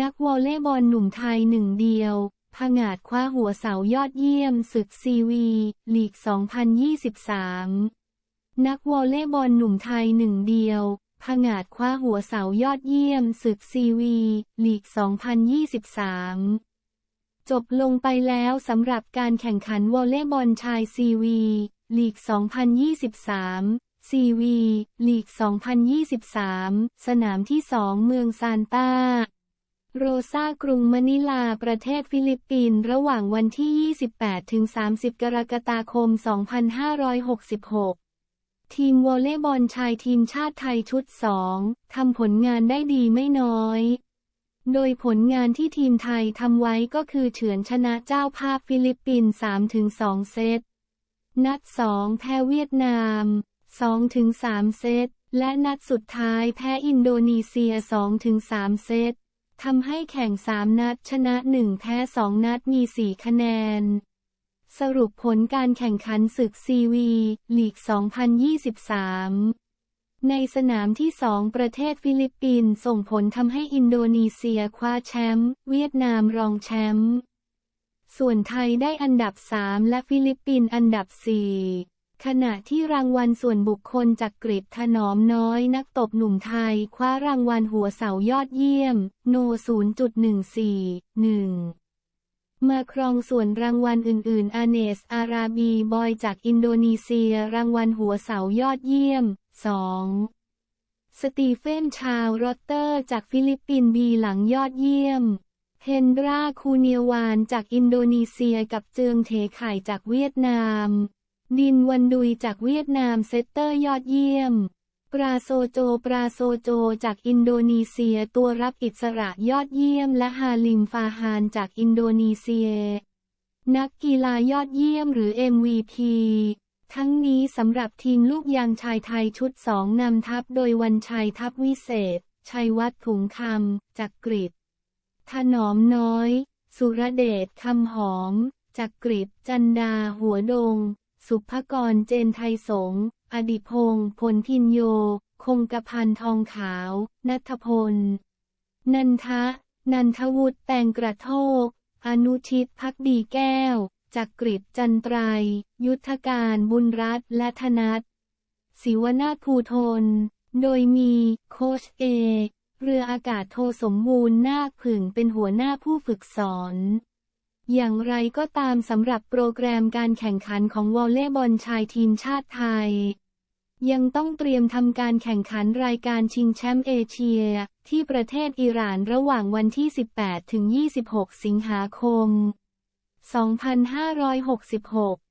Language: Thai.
นักวอลเลย์บอลหนุ่มไทยหนึ่งเดียวผงาดคว้าหัวเสายอดเยี่ยมศึกซีวีลีก 2023 นักวอลเลย์บอลหนุ่มไทยหนึ่งเดียวผงาดคว้าหัวเสายอดเยี่ยมศึกซีวีลีก 2023 จบลงไปแล้วสำหรับการแข่งขันวอลเลย์บอลชายซีวีลีก 2023ซีวีลีก 2023 สนามที่ 2 เมืองซานตา โรซากรุงมะนิลาประเทศฟิลิปปินส์ระหว่างวันที่ 28 ถึง 30 กรกฎาคม 2566 ทีมวอลเลย์บอลชายทีมชาติไทยชุด 2 ทำผลงานได้ดีไม่น้อย โดยผลงานที่ทีมไทยทำไว้ก็คือเฉือนชนะเจ้าภาพฟิลิปปินส์3-2 เซต นัด 2 แพ้เวียดนาม 2-3 เซต และนัดสุดท้ายแพ้อินโดนีเซีย 2-3 เซต ทำให้แข่ง 3 นัด ชนะ 1 แพ้ 2 นัดมี 4 คะแนน สรุปผลการแข่งขันศึกซีวีลีก 2023 ในสนามที่ 2 ประเทศฟิลิปปินส์ส่งผลทำให้อินโดนีเซียคว้าแชมป์เวียดนามรองแชมป์ส่วนไทยได้อันดับ 3 และฟิลิปปินส์อันดับ 4 ขณะที่รางวัลส่วนบุคคลจากกริดถนอมน้อยนักตบหนุ่มไทย คว้ารางวัลหัวเสายอดเยี่ยม โน 0.141 มาครองส่วนรางวัลอื่นๆ อาเนส อาราบี บอยจากอินโดนีเซีย รางวัลหัวเสายอดเยี่ยม 2. สตีเฟน ชาวโรเตอร์จากฟิลิปปินส์บีหลังยอดเยี่ยมเฮนดราคูเนียวานจากอินโดนีเซียกับเจืองเทไข่จากเวียดนาม ดินวันดุยจากเวียดนามเซตเตอร์ยอดเยี่ยม ปราโซโจ ปราโซโจจากอินโดนีเซียตัวรับอิสระยอดเยี่ยม และฮาลิมฟาฮานจากอินโดนีเซีย นักกีฬายอดเยี่ยมหรือ MVP ทั้งนี้สำหรับทีมลูกยางชายไทยชุดสองนำทัพโดยวันชัยทัพวิเศษ ชัยวัฒน์ถุงคำจากกริดถนอมน้อย สุรเดชคำหอมจากกริดจันดาหัวดง สุภกรเจนไทยสง อดิพงศ์ผลพินโย คงกระพันทองขาว นัทพล นันทะ นันทวุฒิแตงกระโทก อนุชิตพักดีแก้ว จักกริดจันไตร ยุทธการบุญรัตและธนัทศิวนาภูทน โดยมีโคชเอ เรืออากาศโทสมบูรณ์นาคผึ่งเป็นหัวหน้าผู้ฝึกสอน อย่างไรก็ตามสำหรับโปรแกรมการแข่งขันของวอลเลย์บอลชายทีมชาติไทย ยังต้องเตรียมทำการแข่งขันรายการชิงแชมป์เอเชีย ที่ประเทศอิหร่านระหว่างวันที่ 18 ถึง 26 สิงหาคม 2566